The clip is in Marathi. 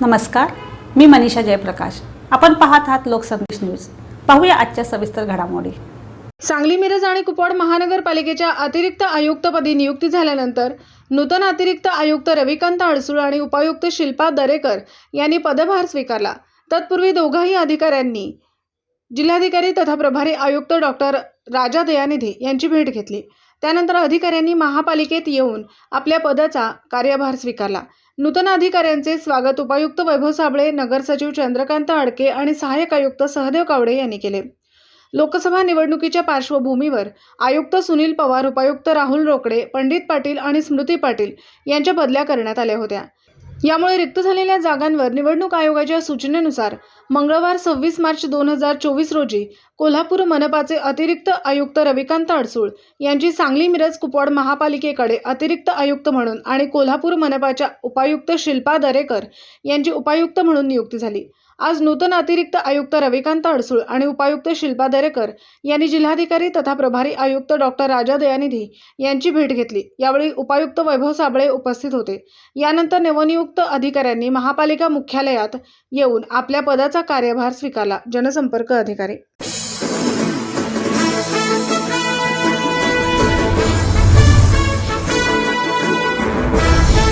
नमस्कार मी मनीषा जयप्रकाश. आपण पाहत आहात लोकसंदेश न्यूज. पाहूया आजच्या सविस्तर घडामोडी. सांगली मिरज आणि कुपवाड महानगरपालिकेच्या अतिरिक्त आयुक्तपदी नियुक्ती झाल्यानंतर नूतन अतिरिक्त आयुक्त रविकांत अडसूळ आणि उपायुक्त शिल्पा दरेकर यांनी पदभार स्वीकारला. तत्पूर्वी दोघाही अधिकाऱ्यांनी जिल्हाधिकारी तथा प्रभारी आयुक्त डॉक्टर राजा दयानिधी यांची भेट घेतली. त्यानंतर अधिकाऱ्यांनी महापालिकेत येऊन आपल्या पदाचा कार्यभार स्वीकारला. नूतन अधिकाऱ्यांचे स्वागत उपायुक्त वैभव साबळे नगर सचिव चंद्रकांत आडके आणि सहाय्यक आयुक्त सहदेव कावडे यांनी केले. लोकसभा निवडणुकीच्या पार्श्वभूमीवर आयुक्त सुनील पवार उपायुक्त राहुल रोकडे पंडित पाटील आणि स्मृती पाटील यांच्या बदल्या करण्यात आल्या होत्या. यामुळे रिक्त झालेल्या जागांवर निवडणूक आयोगाच्या सूचनेनुसार मंगळवार सव्वीस मार्च दोन हजार चोवीस रोजी कोल्हापूर मनपाचे अतिरिक्त आयुक्त रविकांत अडसूळ यांची सांगली मिरज कुपवाड महापालिकेकडे अतिरिक्त आयुक्त म्हणून आणि कोल्हापूर मनपाच्या उपायुक्त शिल्पा दरेकर यांची उपायुक्त म्हणून नियुक्ती झाली. आज नूतन अतिरिक्त आयुक्त रविकांत अडसूळ आणि उपायुक्त शिल्पा दरेकर यांनी जिल्हाधिकारी तथा प्रभारी आयुक्त डॉक्टर राजा दयानिधी यांची भेट घेतली. यावेळी उपायुक्त वैभव साबळे उपस्थित होते. यानंतर नवनियुक्त अधिकाऱ्यांनी महापालिका मुख्यालयात येऊन आपल्या पदाचा कार्यभार स्वीकारला. जनसंपर्क अधिकारी